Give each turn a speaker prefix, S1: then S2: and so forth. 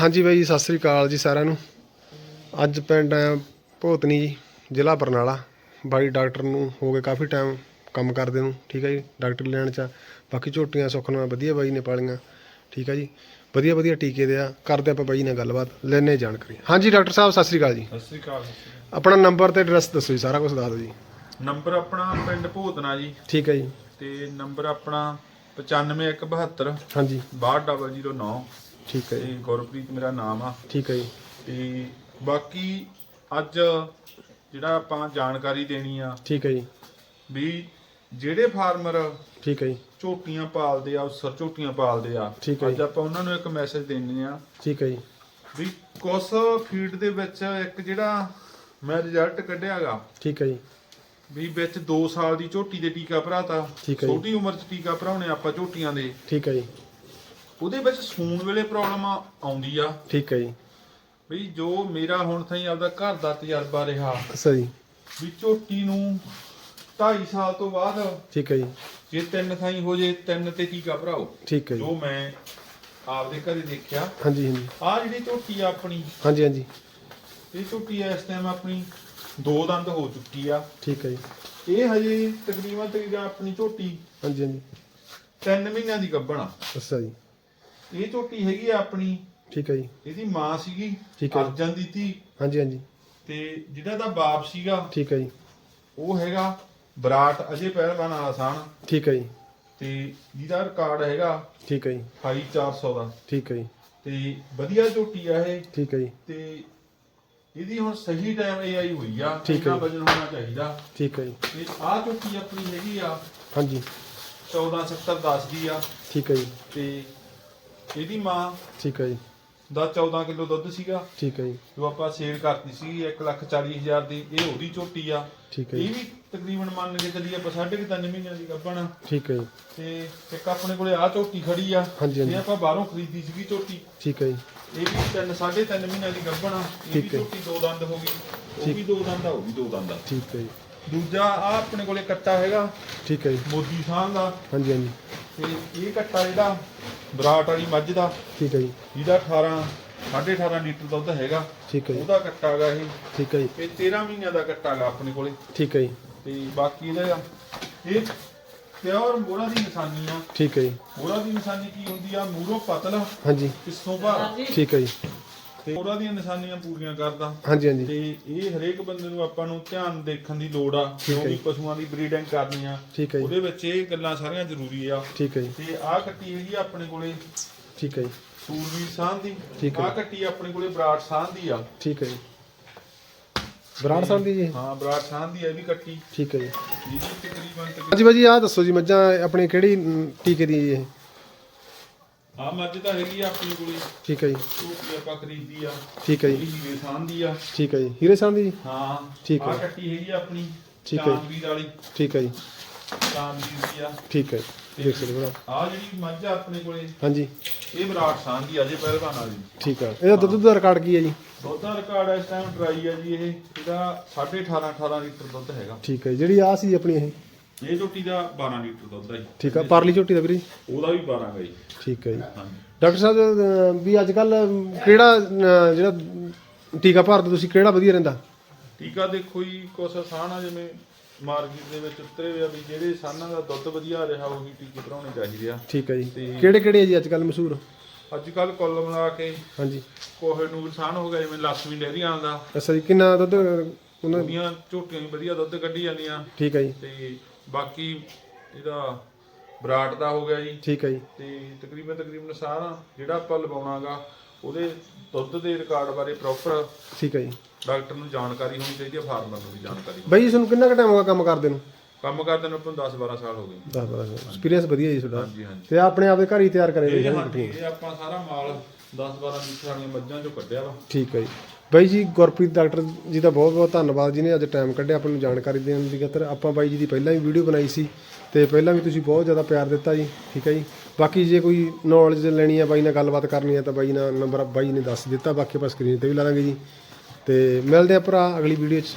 S1: ਹਾਂਜੀ ਬਾਈ ਜੀ ਸਤਿ ਸ੍ਰੀ ਅਕਾਲ ਜੀ ਸਾਰਿਆਂ ਨੂੰ। ਅੱਜ ਪਿੰਡ ਆ ਭੋਤਨੀ ਜੀ ਜ਼ਿਲ੍ਹਾ ਬਰਨਾਲਾ। ਬਾਈ ਡਾਕਟਰ ਨੂੰ ਹੋ ਗਏ ਕਾਫੀ ਟਾਈਮ ਕੰਮ ਕਰਦੇ ਨੂੰ ਠੀਕ ਹੈ ਜੀ ਡਾਕਟਰੀ ਲੈਣ ਚ ਆ। ਬਾਕੀ ਝੋਟੀਆਂ ਸੁੱਖ ਨਾਲ ਵਧੀਆ ਬਾਈ ਨੇ ਪਾਲੀਆਂ ਠੀਕ ਹੈ ਜੀ। ਵਧੀਆ ਵਧੀਆ ਟੀਕੇ ਦੇ ਆ ਕਰਦੇ ਆਪਾਂ ਬਾਈ ਨਾਲ ਗੱਲਬਾਤ ਲੈਣੇ ਜਾਣਕਾਰੀ। ਹਾਂਜੀ ਡਾਕਟਰ ਸਾਹਿਬ ਸਤਿ ਸ੍ਰੀ ਅਕਾਲ ਜੀ।
S2: ਸਤਿ ਸ੍ਰੀ ਅਕਾਲ
S1: ਆਪਣਾ ਨੰਬਰ ਤੇ ਐਡਰੈਸ ਦੱਸੋ ਜੀ ਸਾਰਾ ਕੁਝ ਦੱਸ ਦਿਓ ਜੀ।
S2: ਨੰਬਰ ਆਪਣਾ ਪਿੰਡ ਭੂਤਨਾ ਜੀ।
S1: ਠੀਕ ਹੈ ਜੀ।
S2: ਤੇ ਨੰਬਰ ਆਪਣਾ 95172
S1: ਹਾਂਜੀ।
S2: 62009
S1: ਠੀਕ ਹੈ
S2: ਤੇ
S1: ਜੀ।
S2: ਗੁਰਪ੍ਰੀਤ ਮੇਰਾ ਨਾਮ ਆ।
S1: ਠੀਕ ਹੈ ਜੀ।
S2: ਤੇ ਬਾਕੀ ਅੱਜ ਜਿਹੜਾ ਆਪਾਂ ਜਾਣਕਾਰੀ ਦੇਣੀ ਆ
S1: ਠੀਕ ਹੈ ਜੀ।
S2: ਵੀ ਜਿਹੜੇ ਫਾਰਮਰ
S1: ਠੀਕ ਹੈ ਜੀ।
S2: ਝੋਟੀਆਂ ਪਾਲਦੇ ਆ ਸਰ ਝੋਟੀਆਂ ਪਾਲਦੇ ਆ
S1: ਠੀਕ ਹੈ
S2: ਅੱਜ। ਆਪਾਂ ਉਹਨਾਂ ਨੂੰ ਇੱਕ ਮੈਸੇਜ ਦੇਣੇ ਆ
S1: ਠੀਕ ਹੈ ਜੀ।
S2: ਵੀ ਕੁਸ ਫੀਡ ਦੇ ਵਿੱਚ ਇੱਕ ਜਿਹੜਾ ਮੈਂ ਰਿਜ਼ਲਟ ਕੱਢਿਆਗਾ
S1: ਠੀਕ ਹੈ ਜੀ।
S2: ਵੀ ਵਿੱਚ 2 ਸਾਲ ਦੀ ਝੋਟੀ ਦੇ ਟੀਕਾ ਭਰਾਤਾ
S1: ਠੀਕ ਹੈ ਜੀ।
S2: ਛੋਟੀ ਉਮਰ 'ਚ ਟੀਕਾ ਭਰਾਉਣੇ ਆਪਾਂ ਝੋਟੀਆਂ ਦੇ।
S1: ਠੀਕ ਹੈ ਜੀ।
S2: ਉਹਦੇ ਵਿੱਚ ਸੂਣ ਵੇਲੇ ਪ੍ਰੋਬਲਮ ਆਉਂਦੀ ਆ।
S1: ਠੀਕ ਹੈ ਜੀ।
S2: ਵੀ ਜੋ ਮੇਰਾ ਹੁਣ ਤਾਈਂ ਆਪਦਾ ਘਰ ਦਾ ਤਜਰਬਾ ਰਿਹਾ
S1: ਅੱਛਾ ਜੀ।
S2: ਵੀ ਝੋਟੀ ਨੂੰ 2.5 ਸਾਲ ਤੋਂ ਬਾਅਦ
S1: ਠੀਕ ਹੈ ਜੀ।
S2: ਜੇ ਤਿੰਨ ਥਾਈ ਹੋ ਜੇ ਤਿੰਨ ਤੇ ਟੀਕਾ ਭਰਾਓ
S1: ਠੀਕ ਹੈ ਜੀ।
S2: ਜੋ ਮੈਂ ਆਪਦੇ ਘਰੇ ਦੇਖਿਆ
S1: ਹਾਂਜੀ ਹਾਂਜੀ।
S2: ਆ ਜਿਹੜੀ ਝੋਟੀ ਆ ਆਪਣੀ
S1: ਹਾਂਜੀ ਹਾਂਜੀ।
S2: ਇਹ ਝੋਟੀ ਇਸ ਟਾਈਮ ਆਪਣੀ ਦੋ ਦੰਦ ਹੋ ਚੁੱਕੀ ਆ।
S1: ਠੀਕ ਹੈ ਜੀ।
S2: ਇਹ ਹਜੇ ਤਕਰੀਬਨ ਤਕਰੀਬਨ ਆਪਣੀ ਝੋਟੀ
S1: ਹਾਂਜੀ ਹਾਂਜੀ।
S2: 3 ਮਹੀਨਿਆਂ ਦੀ ਗੱਭਣ ਆ।
S1: ਅੱਛਾ ਜੀ।
S2: ਇਹ ਝੋਟੀ ਹੈਗੀ ਆ ਆਪਣੀ
S1: ਠੀਕ ਹੈ ਜੀ
S2: ਇਹਦੀ ਮਾਂ ਸੀਗੀ
S1: ਠੀਕ ਹੈ।
S2: ਅਰਜਨ ਦੀ ਧੀ
S1: ਹਾਂਜੀ ਹਾਂਜੀ
S2: ਤੇ ਜਿਹੜਾ ਦਾ ਬਾਪ ਸੀਗਾ
S1: ਠੀਕ ਹੈ ਜੀ
S2: ਉਹ ਹੈਗਾ ਵਿਰਾਟ ਅਜੇ ਪਹਿਲਵਾਨ ਵਾਲਾ ਸਾਨ
S1: ਠੀਕ ਹੈ ਜੀ
S2: ਤੇ ਜਿਹਦਾ ਰਿਕਾਰਡ ਹੈਗਾ
S1: ਠੀਕ ਹੈ ਜੀ
S2: 28400 ਦਾ
S1: ਠੀਕ ਹੈ ਜੀ
S2: ਤੇ ਵਧੀਆ ਝੋਟੀ ਆ ਇਹ
S1: ਠੀਕ ਹੈ ਜੀ
S2: ਤੇ ਇਹਦੀ ਹੁਣ ਸਹੀ ਟਾਈਮ ਏਆਈ ਹੋਈ ਆ
S1: ਠੀਕ ਹੈ।
S2: ਇੰਨਾ ਵਜਨ ਹੋਣਾ ਚਾਹੀਦਾ
S1: ਠੀਕ ਹੈ ਜੀ
S2: ਤੇ ਆਹ ਝੋਟੀ ਆਪਣੀ ਹੈਗੀ ਆ
S1: ਹਾਂਜੀ
S2: 147010 ਦੀ ਆ
S1: ਠੀਕ ਹੈ ਜੀ
S2: ਤੇ ਇਹਦੀ ਮਾਂ
S1: ਠੀਕ ਹੈ ਜੀ।
S2: ਦਾ 14 ਕਿਲੋ ਦੁੱਧ ਸੀਗਾ।
S1: ਠੀਕ ਹੈ ਜੀ।
S2: ਜੋ ਆਪਾਂ ਸੇਲ ਕਰਤੀ ਸੀ 140000 ਦੀ ਇਹ ਉਹਦੀ ਝੋਟੀ ਆ।
S1: ਠੀਕ ਹੈ
S2: ਇਹ ਵੀ ਤਕਰੀਬਨ ਮੰਨ ਕੇ ਚੱਲੀਏ ਆਪਾਂ ਸਾਢੇ ਕੁ ਤਿੰਨ ਮਹੀਨਿਆਂ ਦੀ ਗੱਭਣ
S1: ਠੀਕ ਹੈ ਜੀ।
S2: ਤੇ ਇੱਕ ਆਪਣੇ ਕੋਲੇ ਆ ਝੋਟੀ ਖੜੀ ਆ।
S1: ਹਾਂਜੀ, ਹਾਂਜੀ।
S2: ਇਹ ਆਪਾਂ ਬਾਹਰੋਂ ਖਰੀਦੀ ਸੀਗੀ ਝੋਟੀ
S1: ਠੀਕ ਹੈ ਜੀ।
S2: ਇਹ ਵੀ ਤਿੰਨ ਸਾਢੇ ਤਿੰਨ ਮਹੀਨਿਆਂ ਦੀ ਗੱਭਣ ਆ। ਇਹ ਵੀ
S1: ਠੀਕ ਹੈ।
S2: ਝੋਟੀ ਦੋ ਦੰਦ ਹੋ ਗਈ। ਉਹ ਵੀ ਦੋ ਦੰਦ ਆ ਉਹ ਵੀ ਦੋ ਦੰਦ ਆ।
S1: ਠੀਕ ਹੈ ਜੀ।
S2: ਦੂਜਾ ਆ ਆਪਣੇ ਕੋਲੇ ਕੱਟਾ ਹੈਗਾ।
S1: ਠੀਕ ਹੈ ਜੀ।
S2: ਮੋਦੀ ਸਾਹ ਦਾ
S1: ਹਾਂਜੀ ਹਾਂਜੀ।
S2: ਤੇ ਇਹ ਕੱਟਾ ਜਿਹੜਾ ਬਰਾਟ ਵਾਲੀ ਮੱਝ ਦਾ
S1: ਠੀਕ ਹੈ ਜੀ।
S2: ਜਿਹਦਾ 18 18.5 ਲੀਟਰ ਦੁੱਧ ਹੈਗਾ
S1: ਠੀਕ ਹੈ ਜੀ।
S2: ਉਹਦਾ ਕੱਟਾ ਹੈਗਾ ਇਹ।
S1: ਠੀਕ ਹੈ ਜੀ।
S2: ਇਹ 13 ਮਹੀਨਿਆਂ ਦਾ ਕੱਟਾ ਹੈਗਾ ਆਪਣੇ ਕੋਲੇ।
S1: ਠੀਕ ਹੈ ਜੀ।
S2: ਤੇ ਬਾਕੀ ਇਹਦਾ ਇਹ ਪਿਓਰ ਮੋਰਾ ਦੀ ਨਿਸ਼ਾਨੀ ਆ।
S1: ਠੀਕ ਹੈ ਜੀ।
S2: ਮੋਰਾ ਦੀ ਨਿਸ਼ਾਨੀ ਕੀ ਹੁੰਦੀ ਆ? ਮੂਰੋਂ ਪਤਲ
S1: ਹਾਂਜੀ।
S2: ਪਿੱਛੋਂ ਭਾਰ।
S1: ਠੀਕ ਹੈ ਜੀ।
S2: ਤੇ ਮੋਰਾ ਦੀਆਂ ਨਿਸ਼ਾਨੀਆਂ ਪੂਰੀਆਂ ਕਰਦਾ।
S1: ਹਾਂਜੀ ਹਾਂਜੀ।
S2: ਤੇ ਇਹ ਹਰੇਕ ਬੰਦੇ ਨੂੰ ਆਪਾਂ ਨੂੰ ਧਿਆਨ ਦੇਖਣ ਦੀ ਲੋੜ ਆ ਕਿਉਂਕਿ। ਪਸ਼ੂਆਂ ਦੀ ਬਰੀਡਿੰਗ ਕਰਨੀ ਆ।
S1: ਠੀਕ ਹੈ ਜੀ।
S2: ਉਹਦੇ ਵਿੱਚ ਇਹ ਗੱਲਾਂ ਸਾਰੀਆਂ ਜ਼ਰੂਰੀ ਆ।
S1: ਠੀਕ ਹੈ ਜੀ।
S2: ਤੇ ਆਹ ਕੱਟੀ ਹੈਗੀ ਆ ਆਪਣੇ ਕੋਲੇ
S1: ਠੀਕ ਹੈ ਜੀ।
S2: ਸੂਰਵੀਰ ਸਾਹ ਦੀ।
S1: ਠੀਕ ਹੈ।
S2: ਆਹ ਕੱਟੀ ਆਪਣੇ ਕੋਲੇ ਬਰਾੜ ਸਾਹ ਦੀ ਆ।
S1: ਠੀਕ ਹੈ ਜੀ। ਬਰਾੜ ਸਾਹਿਬ ਦੀ ਜੀ?
S2: ਹਾਂ ਬਰਾੜ ਸਾਹ ਦੀ ਇਹ ਵੀ ਕੱਟੀ।
S1: ਠੀਕ ਹੈ ਜੀ।
S2: ਜਿਹਦੀ ਤਕਰੀਬਨ
S1: ਹਾਂਜੀ ਬਾਜੀ ਆਹ ਦੱਸੋ ਜੀ ਮੱਝਾਂ ਆਪਣੀ ਕਿਹੜੀ ਟੀਕੇ ਦੀ ਜੀ ਇਹ?
S2: ਆ ਮੱਝ ਤਾਂ ਹੈਗੀ ਆ ਆਪਣੀ ਕੋਲੇ।
S1: ਠੀਕ ਹੈ ਜੀ।
S2: ਝੋਟੀ ਆਪਾਂ ਖਰੀਦੀ ਆ।
S1: ਠੀਕ ਹੈ ਜੀ।
S2: ਹੀਰੇ ਸਾਹ ਦੀ ਆ।
S1: ਠੀਕ ਹੈ ਜੀ। ਹੀਰੇ ਸਾਹਿਬ ਦੀ ਜੀ?
S2: ਹਾਂ।
S1: ਠੀਕ ਹੈ।
S2: ਕੱਟੀ ਹੈਗੀ ਆ ਆਪਣੀ
S1: ਠੀਕ ਹੈ।
S2: ਚਾਂਦਵੀਰ ਵਾਲੀ।
S1: ਠੀਕ ਹੈ ਜੀ।
S2: ਚਾਂਦਵੀਰ ਦੀ ਆ।
S1: ਠੀਕ ਹੈ ਜੀ। ਦੇਖ ਸਕਦੇ ਹੋ
S2: ਆ ਜਿਹੜੀ ਮੱਝ ਆ ਆਪਣੇ ਕੋਲੇ
S1: ਹਾਂਜੀ।
S2: ਇਹ ਵਿਰਾਟ ਸਾਹ ਦੀ ਆ ਜੇ ਪਹਿਲਵਾਨ ਵਾਲੀ।
S1: ਠੀਕ ਹੈ ਇਹਦਾ ਦੁੱਧ ਦਾ ਰਿਕਾਰਡ ਕੀ ਹੈ ਜੀ?
S2: ਦੁੱਧ ਦਾ ਰਿਕਾਰਡ ਇਸ ਟਾਈਮ ਡਰਾਈ ਆ ਜੀ ਇਹ। ਇਹਦਾ 18.5 18 ਲੀਟਰ ਦੁੱਧ ਹੈਗਾ।
S1: ਠੀਕ ਹੈ ਜੀ। ਜਿਹੜੀ ਆ ਸੀ ਆਪਣੀ ਇਹ?
S2: ਇਹ ਝੋਟੀ ਦਾ 12 ਲੀਟਰ ਦੁੱਧ ਆ ਜੀ।
S1: ਠੀਕ ਹੈ ਪਰਲੀ ਝੋਟੀ ਦਾ ਵੀਰੇ ਜੀ?
S2: ਉਹਦਾ ਵੀ 12 ਗਾ ਜੀ।
S1: ਠੀਕ ਹੈ ਜੀ।
S2: ਹਾਂਜੀ।
S1: ਡਾਕਟਰ ਸਾਹਿਬ ਅਹ, ਵੀ ਅੱਜ ਕੱਲ ਕਿਹੜਾ ਅਹ, ਜਿਹੜਾ ਟੀਕਾ ਭਰਦੇ ਤੁਸੀਂ ਕਿਹੜਾ ਵਧੀਆ ਰਹਿੰਦਾ?
S2: ਟੀਕਾ ਦੇਖੋ ਜੀ ਕੁਛ ਆਸਾਨ ਆ ਜਿਵੇਂ ਮਾਰਕੀਟ ਦੇ ਵਿੱਚ ਉਤਰੇ ਹੋਏ ਆ ਵੀ ਜਿਹੜੇ ਸਾਨਾਂ ਦਾ ਦੁੱਧ ਵਧੀਆ ਰਿਹਾ ਉਹੀ ਟੀਕੇ ਭਰਾਉਣੇ ਚਾਹੀਦੇ ਆ।
S1: ਠੀਕ ਹੈ ਜੀ।
S2: ਤੇ-
S1: ਕਿਹੜੇ ਕਿਹੜੇ ਆ ਜੀ ਅੱਜ ਕੱਲ ਮਸ਼ਹੂਰ?
S2: ਅੱਜ ਕੱਲ ਕੁੱਲ ਮਿਲਾ ਕੇ
S1: ਹਾਂਜੀ।
S2: ਕੋਹੇ ਨੂੰ ਨੁਕਸਾਨ ਹੋ ਗਿਆ ਜਿਵੇਂ ਲక్ష్ਮੀ ਡੇਅਰੀਆਂ ਦਾ।
S1: ਅੱਛਾ ਜੀ ਕਿੰਨਾ ਦੁੱਧ ਉਹਨਾਂ
S2: ਉਹਦੀਆਂ ਝੋਟੀਆਂ ਵੀ ਵਧੀਆ ਦੁੱਧ ਕੱਢੀ ਜਾਂਦੀਆਂ।
S1: ਠੀਕ ਹੈ ਜੀ।
S2: ਤੇ ਬਾਕੀ ਇਹਦਾ ਬਰਾਟ ਦਾ ਹੋ ਗਿਆ ਜੀ।
S1: ਠੀਕ ਹੈ ਜੀ।
S2: ਤੇ ਤਕਰੀਬਨ ਤਕਰੀਬਨ ਸਾਰਾ ਜਿਹੜਾ ਆਪਾਂ ਲਵਾਉਣਾਗਾ ਉਹਦੇ ਦੁੱਧ ਦੇ ਰਿਕਾਰਡ ਬਾਰੇ ਪ੍ਰੋਪਰ
S1: ਠੀਕ ਹੈ ਜੀ।
S2: ਡਾਕਟਰ ਨੂੰ ਜਾਣਕਾਰੀ ਹੋਣੀ ਚਾਹੀਦੀ ਹੈ ਫਾਰਮਰ ਨੂੰ ਵੀ ਜਾਣਕਾਰੀ।
S1: ਬਾਈ ਜੀ ਤੁਹਾਨੂੰ ਕਿੰਨਾ ਕੁ ਟਾਈਮ ਹੋ ਗਿਆ ਕੰਮ ਕਰਦੇ ਨੂੰ?
S2: ਕੰਮ ਕਰਦੇ ਨੂੰ ਆਪਾਂ ਨੂੰ 10 12 ਸਾਲ ਹੋ ਗਏ।
S1: 10 12 ਐਕਸਪੀਰੀਅੰਸ ਵਧੀਆ ਜੀ ਤੁਹਾਡਾ।
S2: ਹਾਂਜੀ ਹਾਂਜੀ।
S1: ਤੇ ਆਪਣੇ ਆਪਦੇ ਘਰ ਹੀ ਤਿਆਰ ਕਰੇ
S2: ਇਹ ਹਾਂਜੀ ਇਹ ਆਪਾਂ ਸਾਰਾ ਮਾਲ 10 12 ਲੀਟਰ ਵਾਲੀਆਂ ਮੱਝਾਂ ਚੋਂ ਕੱਢਿਆ ਵਾ।
S1: ਠੀਕ ਹੈ ਜੀ। ਬਾਈ ਜੀ, ਗੁਰਪ੍ਰੀਤ ਡਾਕਟਰ ਜੀ ਦਾ ਬਹੁਤ ਬਹੁਤ ਧੰਨਵਾਦ ਜਿਹਨੇ ਅੱਜ ਟਾਈਮ ਕੱਢਿਆ ਆਪਾਂ ਨੂੰ ਜਾਣਕਾਰੀ ਦੇਣ ਦੀ ਖਾਤਰ। ਆਪਾਂ ਬਾਈ ਜੀ ਦੀ ਪਹਿਲਾਂ ਵੀ ਵੀਡੀਓ ਬਣਾਈ ਸੀ ਤੇ ਪਹਿਲਾਂ ਵੀ ਤੁਸੀਂ ਬਹੁਤ ਜ਼ਿਆਦਾ ਪਿਆਰ ਦਿੱਤਾ ਜੀ, ਠੀਕ ਹੈ ਜੀ? ਬਾਕੀ ਜੇ ਕੋਈ ਨੌਲੇਜ ਲੈਣੀ ਹੈ ਬਾਈ ਨਾਲ ਗੱਲਬਾਤ ਕਰਨੀ ਹੈ ਤਾਂ ਬਾਈ ਨਾਲ ਨੰਬਰ ਬਾਈ ਨੇ ਦੱਸ ਦਿੱਤਾ, ਬਾਕੀ ਆਪਾਂ ਸਕਰੀਨ ਤੇ ਵੀ ਲਾ ਲਾਂਗੇ ਜੀ। ਤੇ ਮਿਲਦੇ ਆ ਭਰਾ ਅਗਲੀ ਵੀਡੀਓ 'ਚ।